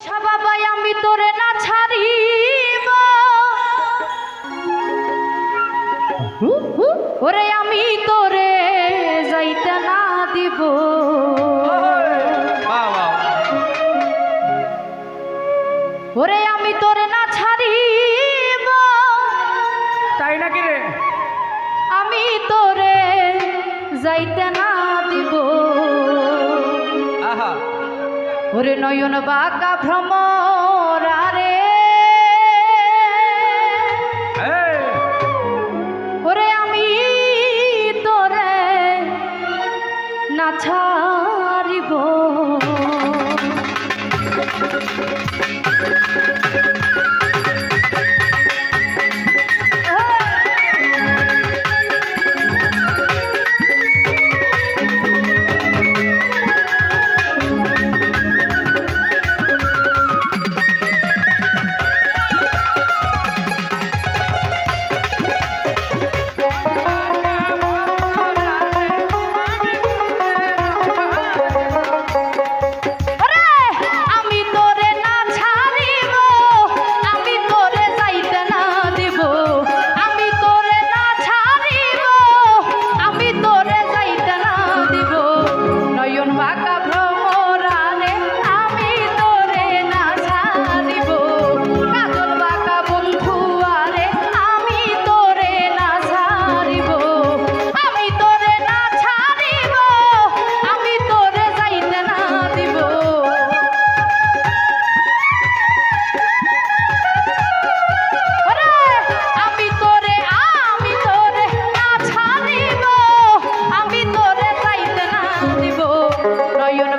আচ্ছা সবাবাই আমি তোরে না ছাড়িব। ওরে আমি তোরে যাইতে না দিব। ওরে আমি তোরে না ছাড়িব। তাই নাকি রে? আমি তোরে যাইতে ওরে নয়ন বাঁকা ভ্রমরা রে ওরে আমি তোরে না ছাড়িব।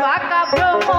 বাঁকা ভ্রমণ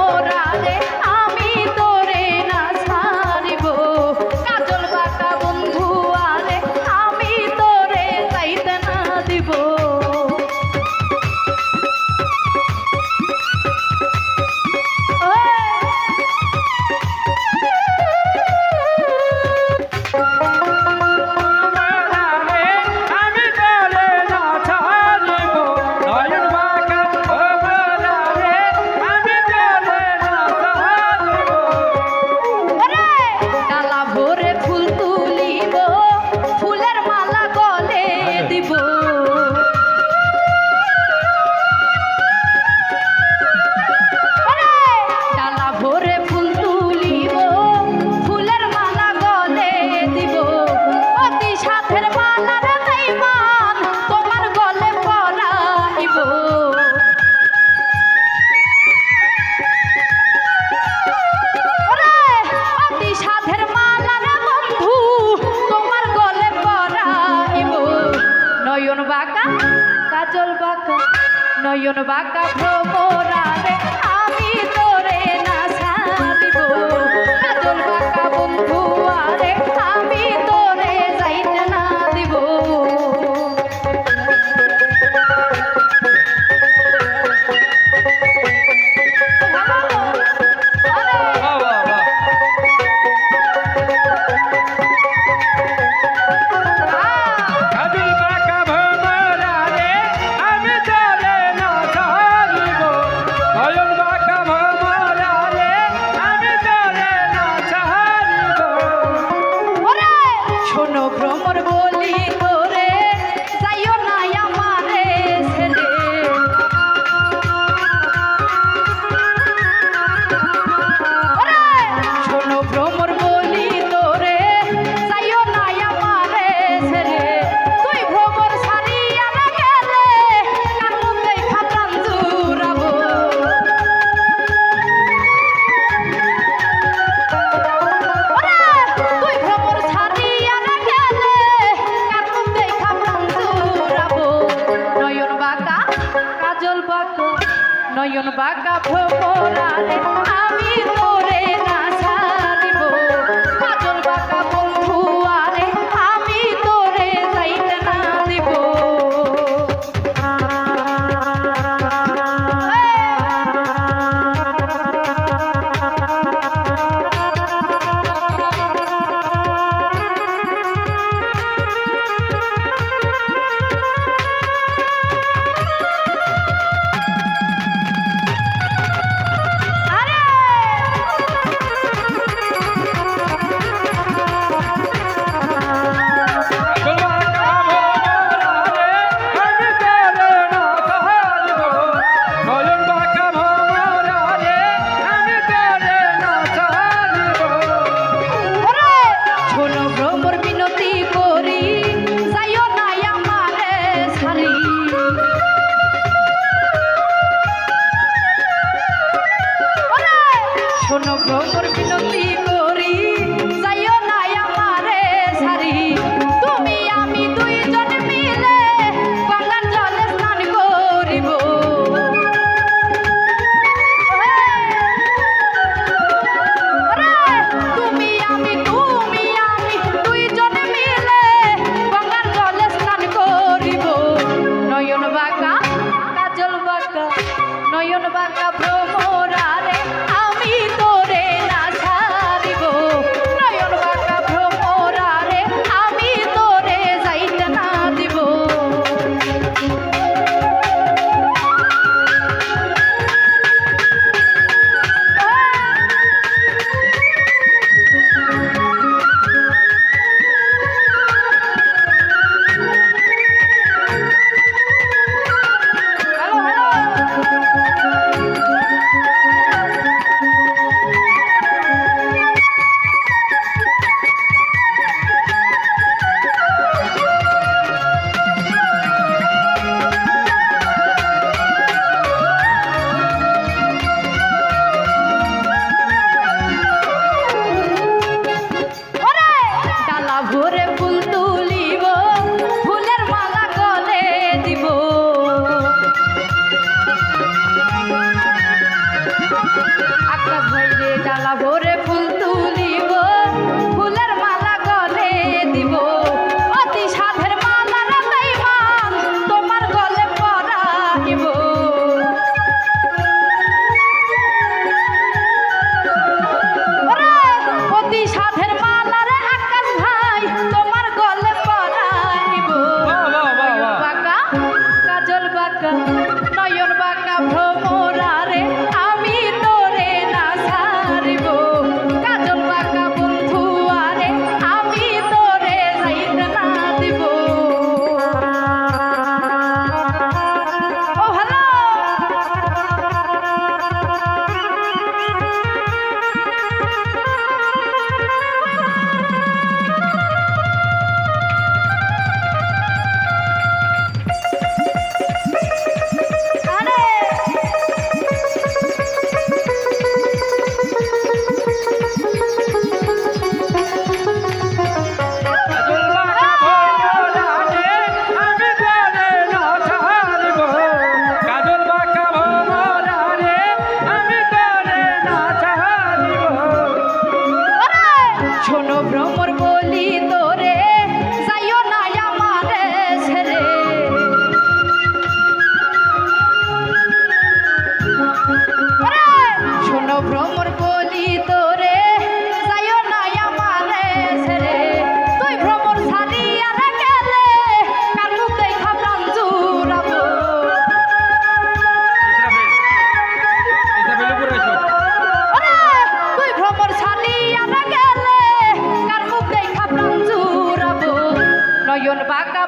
নয়ন বাঁকা